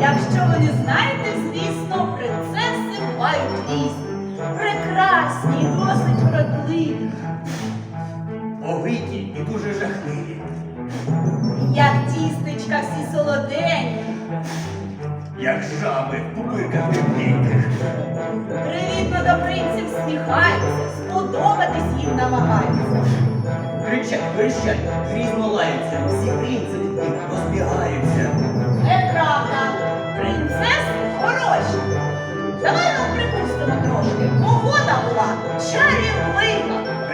Якщо ви не знаєте, звісно, принцеси бувають різні. Прекрасні, і досить вродливі. Овиті і дуже жахливі. Як тістечка всі солоденькі. Як жаби в пупирках тепленьких. Привітно до принців сміхаються, сподобатись їм намагаються. Кричать, верещать, грізно лаються, всі принци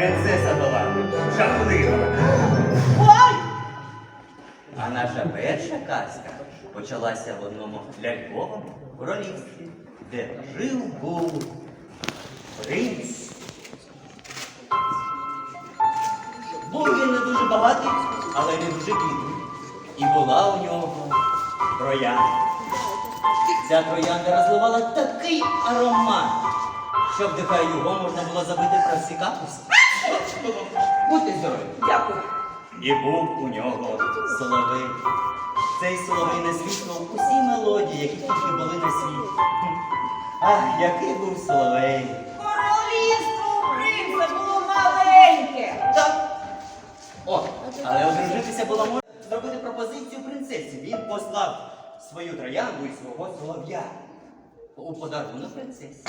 Принцеса була жахлива. Ой! А наша перша казка почалася в одному ляльковому королівстві, де жив був принц. Був він не дуже багатий, але не дуже бідний. І була у нього троянда. Ця троянда розливала такий аромат, що вдихає його можна було забити про всі капусти. Здорові! Дякую. І був у нього соловей. Цей соловей наслідував усі мелодії, які тільки були на світі. Ах, який був соловей! Королівство у принца було маленьке. Так. О, але одружитися було можна зробити пропозицію принцесі. Він послав свою троянду і свого солов'я у подарунок принцесі.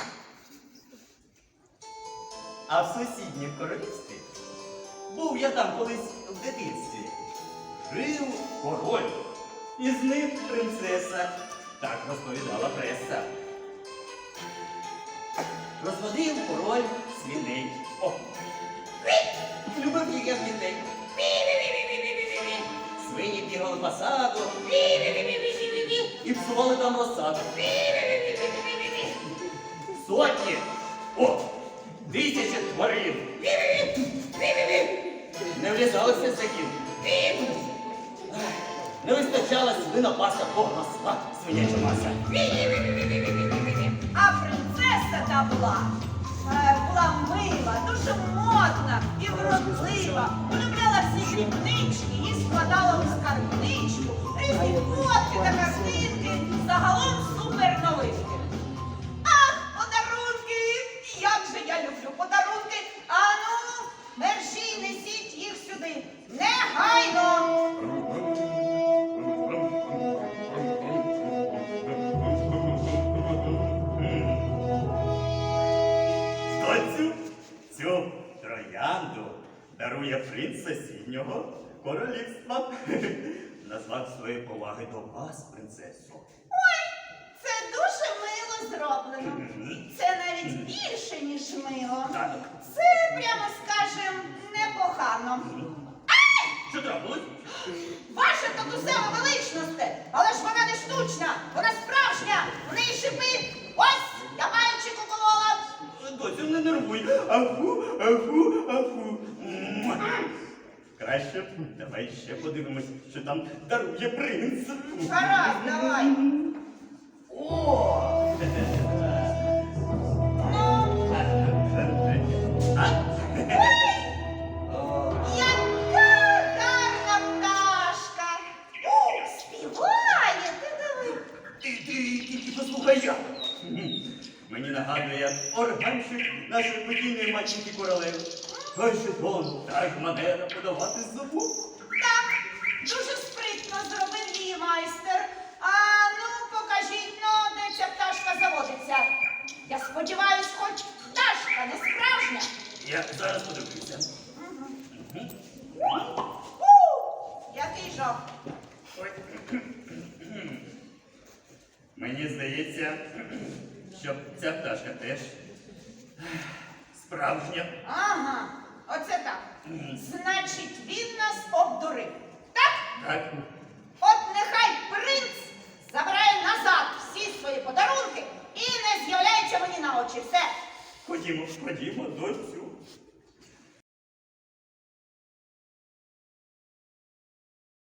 А в сусіднім королівстві був я там колись в дитинстві. Жив король, і з ним принцеса. Так розповідала преса. Розводив король свиней. О, Любив їх дітей. Свині бігали по саду. І псували там розсаду. Сотні. О! Тисячі тварин. Не влізалося з загін. Не вистачало свинопаса, бо росла свиняча маса. А принцеса та була. Була мила, дуже модна і вродлива. Полюбляла всі дрібнички, їй складала у скарбничку, різні фотки та картинки, загалом супер новинки. Дарує принц сусіднього королівства. Назвав свої поваги до вас, принцесо. Ой, це дуже мило зроблено. Це навіть більше, ніж мило. Так. Це, прямо скажем, непогано. Що трапилось? Ваша татусева величносте, але ж вона не штучна, вона справжня. У неї шипи. Ось, я пальчик уколола. Доцю, не нервуй. Афу, афу, афу. Краще б давай ще подивимось, що там дарує принц. Гаразд, давай. О! А? яка гарна пташка. О, співає, ти диви. Ти, ти, тільки послухай я. Мені нагадує органчик нашої покійної матінки королеви. Той же тон, та ж манера подавати звук. Так, дуже спритно зробив її майстер. А ну, покажіть но, де ця пташка заводиться. Я сподіваюсь, хоч пташка не справжня. Я зараз подивлюся. У, який жах. Ой. Мені здається, що ця пташка теж справжня. Ага, оце так. Значить, він нас обдурив. Так? Так. От нехай принц забирає назад всі свої подарунки і не з'являється мені на очі. Все. Ходімо, ходімо, доцю.